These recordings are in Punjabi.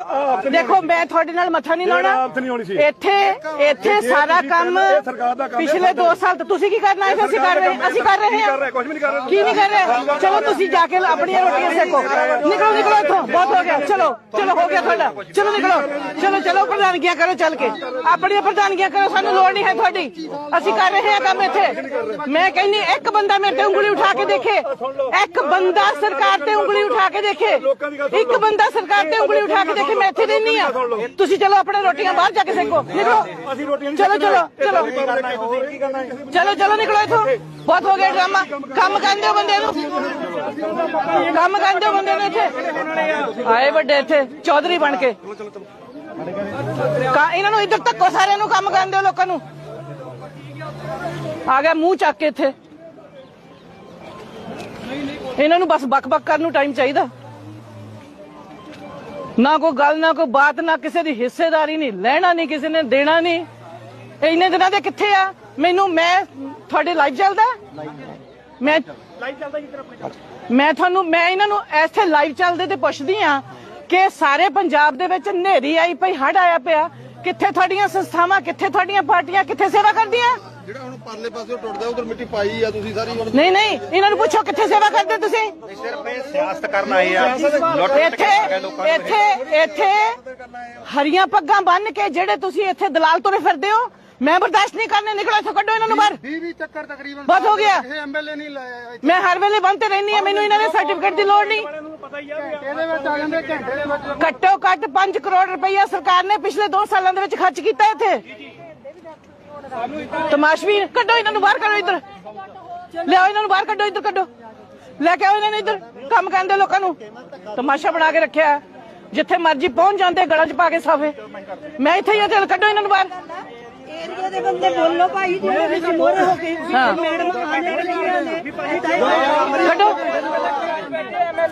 Oh! ਦੇਖੋ ਮੈਂ ਤੁਹਾਡੇ ਨਾਲ ਮੱਥਾ ਨਹੀਂ ਲਾਉਣਾ। ਇੱਥੇ ਇੱਥੇ ਸਾਰਾ ਕੰਮ। ਪਿਛਲੇ 2 ਸਾਲ ਤੋਂ ਤੁਸੀਂ ਕੀ ਕਰਨਾ ਹੈ ਅਸੀਂ ਕਰ ਰਹੇ ਅਸੀਂ ਕਰ ਰਹੇ ਹਾਂ। ਕੁਝ ਵੀ ਨਹੀਂ ਕਰ ਰਹੇ ਕੀ ਨਹੀਂ ਕਰ ਰਹੇ? ਚਲੋ ਤੁਸੀਂ ਜਾ ਕੇ ਆਪਣੀਆਂ ਰੋਟੀਆਂ ਸੇਕੋ। ਨਿਕਲੋ ਨਿਕਲੋ ਇੱਥੋਂ। ਬਹੁਤ ਹੋ ਗਿਆ। ਚਲੋ ਚਲੋ ਹੋ ਗਿਆ ਤੁਹਾਡਾ। ਚਲੋ ਨਿਕਲੋ। ਚਲੋ ਚਲੋ ਪ੍ਰਧਾਨਗੀਆਂ ਕਰੋ ਚੱਲ ਕੇ। ਆਪਣੀਆਂ ਪ੍ਰਧਾਨਗੀਆਂ ਕਰੋ ਸਾਨੂੰ ਲੋੜ ਨਹੀਂ ਹੈ ਤੁਹਾਡੀ। ਅਸੀਂ ਕਰ ਰਹੇ ਹਾਂ ਕੰਮ ਇੱਥੇ। ਮੈਂ ਕਹਿੰਨੀ ਇੱਕ ਬੰਦਾ ਮੇਰੇ ਤੇ ਉਂਗਲੀ ਉਠਾ ਕੇ ਦੇਖੇ। ਇੱਕ ਬੰਦਾ ਸਰਕਾਰ ਤੇ ਉਂਗਲੀ ਉਠਾ ਕੇ ਦੇਖੇ। ਇੱਕ ਬੰਦਾ ਸਰਕਾਰ ਤੇ ਉਂਗਲੀ ਉਠਾ ਕੇ ਦੇਖੇ। ਮੈਂ ਇੱਥੇ ਰਹਿਨੀ ਆ। ਤੁਸੀਂ ਚਲੋ ਆਪਣੇ ਰੋਟੀਆਂ ਬਾਹਰ ਜਾ ਕੇ ਸੇਕੋ। ਨਿਕਲੋ। ਅਸੀਂ ਰੋਟੀਆਂ ਚਲੋ ਚਲੋ ਚਲੋ। ਤੁਸੀਂ ਕੀ ਕਰਨਾ ਹੈ। ਚਲੋ ਚਲੋ ਨਿਕਲੋ ਇੱਥੋਂ। ਬਹੁਤ ਹੋ ਗਿਆ ਡਰਾਮਾ। ਕੰਮ ਕਰਦੇ ਹੋ ਬੰਦੇ ਨੂੰ। ਕੰਮ ਕਰਦੇ ਹੋ ਬੰਦੇ ਨੂੰ ਇੱਥੇ। ਆਏ ਵੱਡੇ ਇੱਥੇ ਚੌਧਰੀ ਬਣ ਕੇ। ਕਾ ਇਹਨਾਂ ਨੂੰ ਇੱਧਰ ਤੱਕੋ ਸਾਰਿਆਂ ਨੂੰ ਕੰਮ ਕਰਦੇ ਹੋ ਲੋਕਾਂ ਨੂੰ। ਆ ਗਿਆ ਮੂੰਹ ਚੱਕ ਕੇ ਇੱਥੇ। ਇਹਨਾਂ ਨੂੰ ਬਸ ਬਕ ਬਕ ਕਰਨ ਨੂੰ ਟਾਈਮ ਚਾਹੀਦਾ। ਨਾ ਕੋਈ ਗੱਲ, ਨਾ ਕੋਈ ਬਾਤ, ਨਾ ਕਿਸੇ ਦੀ ਹਿੱਸੇਦਾਰੀ ਨਹੀਂ, ਲੈਣਾ ਨਹੀਂ, ਕਿਸੇ ਨੇ ਦੇਣਾ ਨਹੀਂ। ਇੰਨੇ ਦਿਨਾਂ ਦੇ ਕਿੱਥੇ ਆ? ਮੈਨੂੰ, ਮੈਂ, ਤੁਹਾਡੇ ਲਾਈਵ ਚੱਲਦਾ? ਮੈਂ ਮੈਂ ਤੁਹਾਨੂੰ, ਮੈਂ ਇਹਨਾਂ ਨੂੰ ਇੱਥੇ ਲਾਈਵ ਚੱਲਦੇ ਤੇ ਪੁੱਛਦੀ ਆ ਕਿ ਸਾਰੇ ਪੰਜਾਬ ਦੇ ਵਿੱਚ ਹਨੇਰੀ ਆਈ ਪਈ ਹੜ ਆਇਆ ਪਿਆ। ਕਿੱਥੇ ਤੁਹਾਡੀਆਂ ਸੰਸਥਾਵਾਂ, ਕਿੱਥੇ ਤੁਹਾਡੀਆਂ ਪਾਰਟੀਆਂ, ਕਿੱਥੇ ਸੇਵਾ ਕਰਦੀਆਂ? ਜਿਹੜਾ ਹੁਣ ਪਰਲੇ ਪਾਸੇ ਟੁੱਟਦਾ ਉਧਰ ਮਿੱਟੀ ਪਾਈ ਆ ਤੁਸੀਂ ਸਾਰੀ ਹੁਣ ਨਹੀਂ ਨਹੀਂ ਇਹਨਾਂ ਨੂੰ ਪੁੱਛੋ ਕਿੱਥੇ ਸੇਵਾ ਕਰਦੇ ਤੁਸੀਂ? ਸਿਰਫ ਇਹ ਸਿਆਸਤ ਕਰਨ ਆਏ ਆ। ਲੁੱਟ ਇੱਥੇ ਇੱਥੇ ਇੱਥੇ ਹਰੀਆਂ ਪੱਗਾਂ ਬੰਨ ਕੇ ਜਿਹੜੇ ਤੁਸੀਂ ਇੱਥੇ ਦਲਾਲ ਤੁਰੇ ਫਿਰਦੇ ਹੋ ਮੈਂ ਬਰਦਾਸ਼ਤ ਨਹੀਂ ਕਰਨੇ ਨਿਕਲੋ ਇੱਥੋਂ ਕੱਢੋ ਇਹਨਾਂ ਨੂੰ ਬਾਹਰ। 20 20 ਚੱਕਰ ਤਕਰੀਬਨ ਬਹੁਤ ਹੋ ਗਿਆ। ਇਹ ਐਮਐਲਏ ਨਹੀਂ ਲਾਇਆ ਮੈਂ ਹਰ ਵੇਲੇ ਬੰਦ ਤੇ ਰਹਿਣੀ ਆ ਮੈਨੂੰ ਇਹਨਾਂ ਦੇ ਸਰਟੀਫਿਕੇਟ ਦੀ ਲੋੜ ਨਹੀਂ। ਇਹਦੇ ਵਿੱਚ ਆ ਜਾਂਦੇ ਘੰਟੇ ਦੇ ਵਿੱਚ ਘੱਟੋ ਘੱਟ 5 ਕਰੋੜ ਰੁਪਈਆ ਸਰਕਾਰ ਨੇ ਪਿਛਲੇ 2 ਸਾਲਾਂ ਦੇ ਵਿੱਚ ਖਰਚ ਕੀਤਾ ਇੱਥੇ। ਤਮਾਸ਼ਵੀ ਕੱਢੋ ਇਹਨਾਂ ਨੂੰ ਬਾਹਰ ਕੱਢੋ ਇੱਧਰ। ਲਿਆਓ ਇਹਨਾਂ ਨੂੰ ਬਾਹਰ ਕੱਢੋ ਇੱਧਰ ਕੱਢੋ। ਲੈ ਕੇ ਆਓ ਇਹਨਾਂ ਨੂੰ ਇੱਧਰ ਕੰਮ ਕਰਦੇ ਲੋਕਾਂ ਨੂੰ। ਤਮਾਸ਼ਾ ਬਣਾ ਕੇ ਰੱਖਿਆ। ਜਿੱਥੇ ਮਰਜ਼ੀ ਪਹੁੰਚ ਜਾਂਦੇ ਗਲਾਂ 'ਚ ਪਾ ਕੇ ਸਾਫੇ। ਮੈਂ ਇੱਥੇ ਹੀ ਆ ਚੱਲ ਕੱਢੋ ਇਹਨਾਂ ਨੂੰ ਬਾਹਰ। ਏਰੀਆ ਦੇ ਬੰਦੇ ਬੋਲੋ ਭਾਈ ਜਿਹੜੇ ਵਿੱਚ ਮੋਰੇ ਹੋ ਕੇ ਹਾਂ। ਮੈਡਮ ਆਣੇ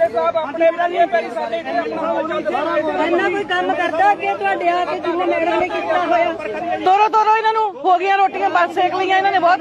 ਵਾਲੀਆਂ ਨੇ ਕੱਢੋ ਇੰਨਾ ਕੋਈ ਕੰਮ ਕਰਦਾ ਕਿ ਤੁਹਾਡੇ ਆ ਕੇ ਜਿਵੇਂ ਮੈਡਮ ਨੇ ਕੀਤਾ ਹੋਇਆ? ਤੋਰੋ ਤੋਰੋ ਇਹਨਾਂ ਨੂੰ। ਹੋ ਗਈਆਂ ਰੋਟੀਆਂ, ਬਸ ਸੇਕ ਲਈਆਂ ਇਹਨਾਂ ਨੇ ਬਹੁਤ।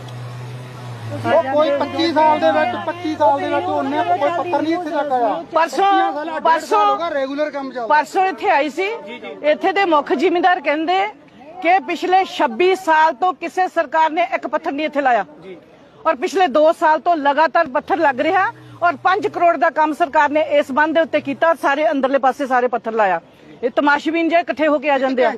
ਉਹ ਕੋਈ 25 ਸਾਲ ਦੇ ਵਿੱਚ 25 ਸਾਲ ਦੇ ਵਿੱਚ ਉਹਨੇ ਕੋਈ ਪੱਤਰ ਨਹੀਂ ਇੱਥੇ ਤੱਕ ਆਇਆ। ਪਰਸੋਂ ਪਰਸੋਂ ਹੋਗਾ ਰੈਗੂਲਰ ਕੰਮ ਚੱਲਦਾ। ਪਰਸੋਂ ਇੱਥੇ ਆਈ ਸੀ। ਇੱਥੇ ਦੇ ਮੁੱਖ ਜ਼ਿਮੀਂਦਾਰ ਕਹਿੰਦੇ ਕਿ ਪਿਛਲੇ 26 ਸਾਲ ਤੋਂ ਕਿਸੇ ਸਰਕਾਰ ਨੇ ਇੱਕ ਪੱਥਰ ਨਹੀਂ ਇੱਥੇ ਲਾਇਆ। ਔਰ ਪਿਛਲੇ 2 ਸਾਲ ਤੋਂ ਲਗਾਤਾਰ ਪੱਥਰ ਲੱਗ ਰਿਹਾ ਔਰ 5 ਕਰੋੜ ਦਾ ਕੰਮ ਸਰਕਾਰ ਨੇ ਇਸ ਬੰਦ ਦੇ ਉੱਤੇ ਕੀਤਾ ਔਰ ਸਾਰੇ ਅੰਦਰਲੇ ਪਾਸੇ ਸਾਰੇ ਪੱਥਰ ਲਾਇਆ। ਇਹ ਤਮਾਸ਼ਬੀਨ ਜੇ ਇਕੱਠੇ ਹੋ ਕੇ ਆ ਜਾਂਦੇ ਆ।